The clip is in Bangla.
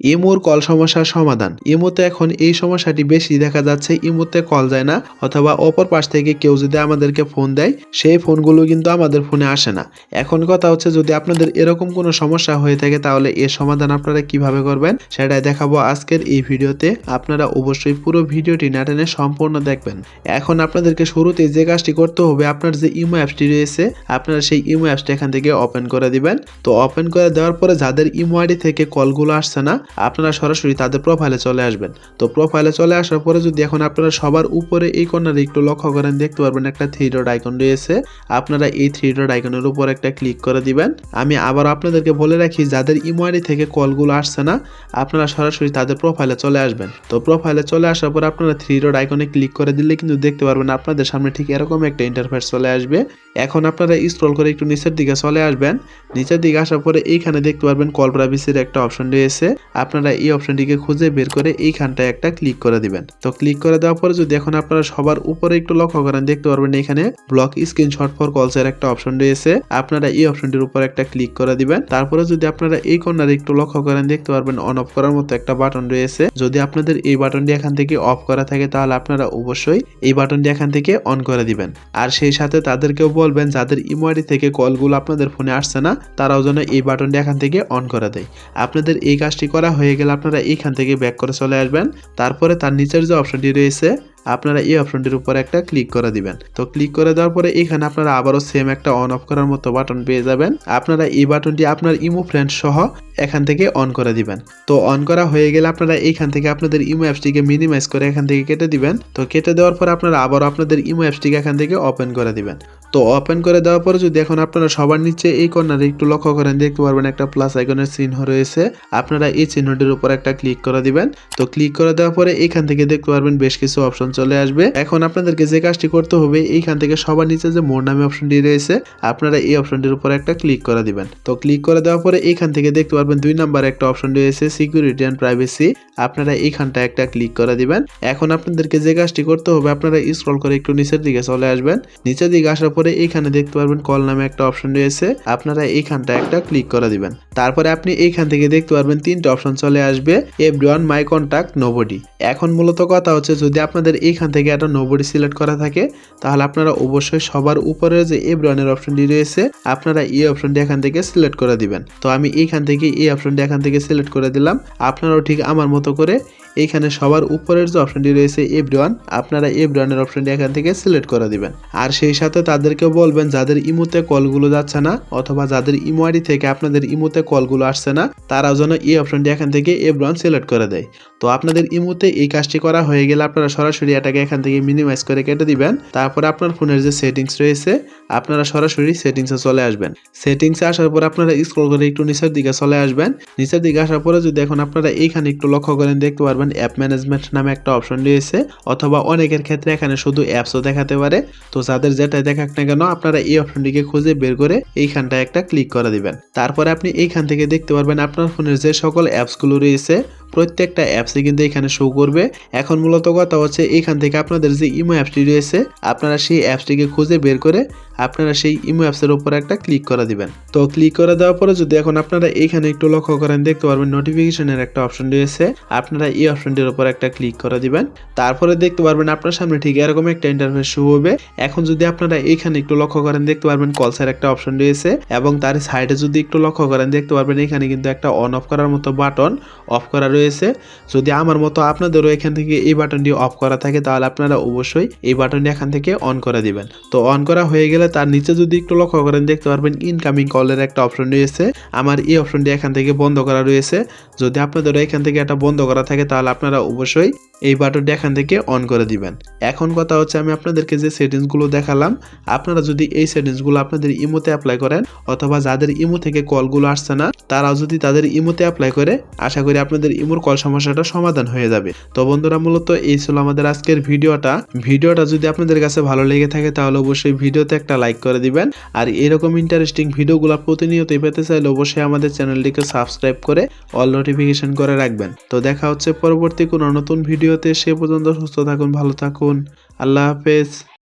ইমোর কল সমস্যার সমাধান। ইমোতে এখন এই সমস্যাটি বেশি দেখা যাচ্ছে, ইমোতে কল যায় না, অথবা অপর পাশ থেকে কেউ যদি আমাদেরকে ফোন দেয়, সেই ফোনগুলো কিন্তু আমাদের ফোনে আসে না। এখন কথা হচ্ছে যদি আপনাদের এরকম কোনো সমস্যা হয়ে থাকে, তাহলে এর সমাধান আপনারা কীভাবে করবেন, সেটাই দেখাবো আজকের এই ভিডিওতে। আপনারা অবশ্যই পুরো ভিডিওটি না টেনে সম্পূর্ণ দেখবেন। এখন আপনাদেরকে শুরুতে যে কাজটি করতে হবে, আপনার যে ইমো অ্যাপসটি রয়েছে, আপনারা সেই ইমো অ্যাপসটি এখান থেকে ওপেন করে দিবেন। তো ওপেন করে দেওয়ার পরে যাদের ইমো আইডি থেকে কলগুলো আসছে না আপনারা সরাসরি তাদের প্রোফাইলে চলে আসবেন। তো প্রোফাইলে চলে আসার পরে যদি এখন আপনারা সবার উপরে এই কর্নারে একটু লক্ষ্য করেন, দেখতে পারবেন একটা থ্রি ডট আইকন রয়েছে। আপনারা এই থ্রি ডট আইকনের উপর একটা ক্লিক করে দিবেন। আমি আবার আপনাদেরকে বলে রাখি, যাদের ইমো আইডি থেকে কলগুলো আসছে না, আপনারা সরাসরি তাদের প্রোফাইলে চলে আসবেন। তো প্রোফাইলে চলে আসার পর আপনারা থ্রি ডট আইকনে ক্লিক করে দিলে কিন্তু দেখতে পারবেন আপনাদের সামনে ঠিক এরকম একটা ইন্টারফেস চলে আসবে। এখন আপনারা স্ক্রল করে একটু নিচের দিকে চলে আসবেন। নিচের দিকে আসার পরে এইখানে দেখতে পারবেন কল প্রাইভেসির একটা অপশন রয়েছে। আপনারা এই অপশনটিকে খুঁজে বের করে এইখানটায় একটা ক্লিক করে দিবেন। তো ক্লিক করে দেওয়ার পরে যদি এখন আপনারা সবার উপরে একটু লক্ষ্য করেন, দেখতে পারবেন এখানে ব্লক স্ক্রিন স্ক্রিনশট ফর কলসের একটা অপশন রয়েছে। আপনারা এই অপশনটির উপর একটা ক্লিক করে দিবেন। তারপরে যদি আপনারা এই কর্নারে একটু লক্ষ্য করেন, দেখতে পারবেন অন অফ করার মতো একটা বাটন রয়েছে। যদি আপনাদের এই বাটনটি এখান থেকে অফ করা থাকে, তাহলে আপনারা অবশ্যই এই বাটনটি এখান থেকে অন করে দিবেন। আর সেই সাথে তাদেরকেও বলবেন, যাদের ইমোয়ারি থেকে কলগুলো আপনাদের ফোনে আসছে না, তারাও যেন এই বাটনটি এখান থেকে অন করে দেয়। আপনাদের এই কাজটি করা হয়ে গেলে আপনারা এইখান থেকে ব্যাক করে চলে আসবেন। তারপরে তার নিচের যে অপশনটি রয়েছে, আপনারা এই অপশনটির উপর একটা ক্লিক করে দিবেন। তো ক্লিক করে দেওয়ার পরে এখানে আপনারা আবারও সেম একটা অন অফ করার মতো বাটন পেয়ে যাবেন। আপনারা এই বাটনটি আপনার ইমো ফ্রেন্ড সহ এখান থেকে অন করে দিবেন। তো অন করা হয়ে গেলে আপনারা এইখান থেকে আপনাদের ইমো অ্যাপসটিকে মিনিমাইজ করে এখান থেকে কেটে দিবেন। তো কেটে দেওয়ার পর আপনারা আবারও আপনাদের ইমো অ্যাপসটিকে এখান থেকে ওপেন করে দিবেন। তো ওপেন করে দেওয়ার পরে যদি এখন আপনারা সবার নিচে এই কর্নারে একটু লক্ষ্য করেন, দেখতে পারবেন একটা প্লাস আইকনের চিহ্ন রয়েছে। আপনারা এই চিহ্নটির উপর একটা ক্লিক করে দিবেন। তো ক্লিক করে দেওয়ার পরে এখান থেকে দেখতে পারবেন বেশ কিছু অপশন চলে আসবে। এখন আপনাদেরকে যে কাজটি করতে হবে, এইখান থেকে সবার নিচে যে মোর নামে অপশনটি রয়েছে, আপনারা এই অপশনটির উপর একটা ক্লিক করে দিবেন। তো ক্লিক করে দেওয়ার পরে এইখান থেকে দেখতে পারবেন দুই নাম্বার একটা অপশন রয়েছে সিকিউরিটি অ্যান্ড প্রাইভেসি আপনারা এইখানটা একটা ক্লিক করে দিবেন। এখন আপনাদেরকে যে কাজটি করতে হবে, আপনারা স্ক্রল করে একটু নিচের দিকে চলে আসবেন। নিচের দিকে আসার পরে এইখানে দেখতে পারবেন কল নামে একটা অপশন রয়েছে। আপনারা এইখানটা একটা ক্লিক করে দিবেন। তারপরে আপনি এইখান থেকে দেখতে পারবেন তিনটা অপশন চলে আসবে এভরিওয়ান মাই কন্ট্যাক্ট নোবডি এখন মূলত কথা হচ্ছে, যদি আপনাদের এইখান থেকে একটা নোবডি সিলেক্ট করা থাকে, তাহলে আপনারা অবশ্যই সবার উপরে যে এভরিওয়ানের অপশনটি রয়েছে, আপনারা এই অপশনটি এখান থেকে সিলেক্ট করে দিবেন। তো আমি এইখান থেকে এই অপশনটি এখান থেকে সিলেক্ট করে দিলাম। আপনারাও ঠিক আমার মতো করে এইখানে সবার উপরের যে অপশনটি রয়েছে এভরিওয়ান আপনারা এভরিওয়ানের অপশনটি এখান থেকে সিলেক্ট করে দিবেন। আর সেই সাথে তাদেরকেও বলবেন, যাদের ইমোতে কলগুলো যাচ্ছে না অথবা যাদের ইমো আইডি থেকে আপনাদের ইমোতে কলগুলো আসছে না, তারাও যেন এই অপশনটি এখান থেকে এভরিওয়ান সিলেক্ট করে দেয়। তো আপনাদের ইমোতে এই কাজটি করা হয়ে গেলে আপনারা সরাসরি এটাকে এখান থেকে মিনিমাইজ করে কেটে দিবেন। তারপর আপনার ফোনের যে সেটিংস রয়েছে, আপনারা সরাসরি সেটিংসে চলে আসবেন। সেটিংসে আসার পর আপনারা স্ক্রল করে একটু নিচের দিকে চলে আসবেন। নিচের দিকে আসার পরে যদি এখন আপনারা এইখানে একটু লক্ষ্য করেন, দেখতে পারবেন অ্যাপ ম্যানেজমেন্ট নামে একটা অপশন রয়েছে, অথবা অনেকের ক্ষেত্রে এখানে শুধু অ্যাপসও দেখাতে পারে। তো যাদের যেটাই দেখাক না কেন, আপনারা এই অপশনটিকে খুঁজে বের করে এইখানটায় একটা ক্লিক করে দিবেন। তারপরে আপনি এইখান থেকে দেখতে পারবেন আপনার ফোনের যে সকল অ্যাপসগুলো রয়েছে প্রত্যেকটা অ্যাপসে কিন্তু এখানে শো করবে। এখন মূলত কথা হচ্ছে, এখান থেকে আপনাদের যে ইমো অ্যাপসটি রয়েছে, আপনারা সেই অ্যাপসটিকে খুঁজে বের করে আপনারা সেই ইমো অ্যাপসের উপর একটা ক্লিক করে দিবেন। তো ক্লিক করে দেওয়ার পরে যদি এখন আপনারা এখানে একটু লক্ষ্য করেন, দেখতে পারবেন নোটিফিকেশনের একটা অপশন রয়েছে। আপনারা এই অপশনটির উপর একটা ক্লিক করে দিবেন। তারপরে দেখতে পারবেন আপনার সামনে ঠিক এরকম একটা ইন্টারফেস শো হবে। এখন যদি আপনারা এইখানে একটু লক্ষ্য করেন, দেখতে পারবেন কলসের একটা অপশন রয়েছে এবং তার সাইডে যদি একটু লক্ষ্য করেন, দেখতে পারবেন এখানে কিন্তু একটা অন অফ করার মতো বাটন অফ করা রয়েছে। যদি আমার মতো আপনাদেরও এখান থেকে এই বাটনটি অফ করা থাকে, তাহলে আপনারা অবশ্যই এই বাটনটি এখান থেকে অন করে দিবেন। তো অন করা হয়ে গেলে তার নিচে যদি একটু লক্ষ্য করেন, দেখতে পারবেন ইনকামিং কলের একটা অপশন রয়েছে। আমার এই অপশনটি এখান থেকে বন্ধ করা রয়েছে। যদি আপনাদেরও এখান থেকে এটা বন্ধ করা থাকে, তাহলে আপনারা অবশ্যই এই বাটনটি এখান থেকে অন করে দিবেন। এখন কথা হচ্ছে আমি আপনাদেরকে যে সেটিংসগুলো দেখালাম, আপনারা যদি এই সেটিংসগুলো আপনাদের ইমোতে অ্যাপ্লাই করেন, অথবা যাদের ইমো থেকে কলগুলো আসছে না, তারাও যদি তাদের ইমোতে অ্যাপ্লাই করে, আশা করি আপনাদের ইমোর কল সমস্যাটা সমাধান হয়ে যাবে। তো বন্ধুরা, মূলত এই ছিল আমাদের আজকের ভিডিওটা। ভিডিওটা যদি আপনাদের কাছে ভালো লেগে থাকে, তাহলে অবশ্যই ভিডিওতে একটা লাইক করে দিবেন। আর এরকম ইন্টারেস্টিং ভিডিওগুলো প্রতিনিয়ত পেতে চাইলে অবশ্যই আমাদের চ্যানেলটিকে সাবস্ক্রাইব করে অল নোটিফিকেশন করে রাখবেন। তো দেখা হচ্ছে পরবর্তী কোনো নতুন ভিডিওতে সে পর্যন্ত সুস্থ থাকুন ভালো থাকুন। আল্লাহ হাফেজ।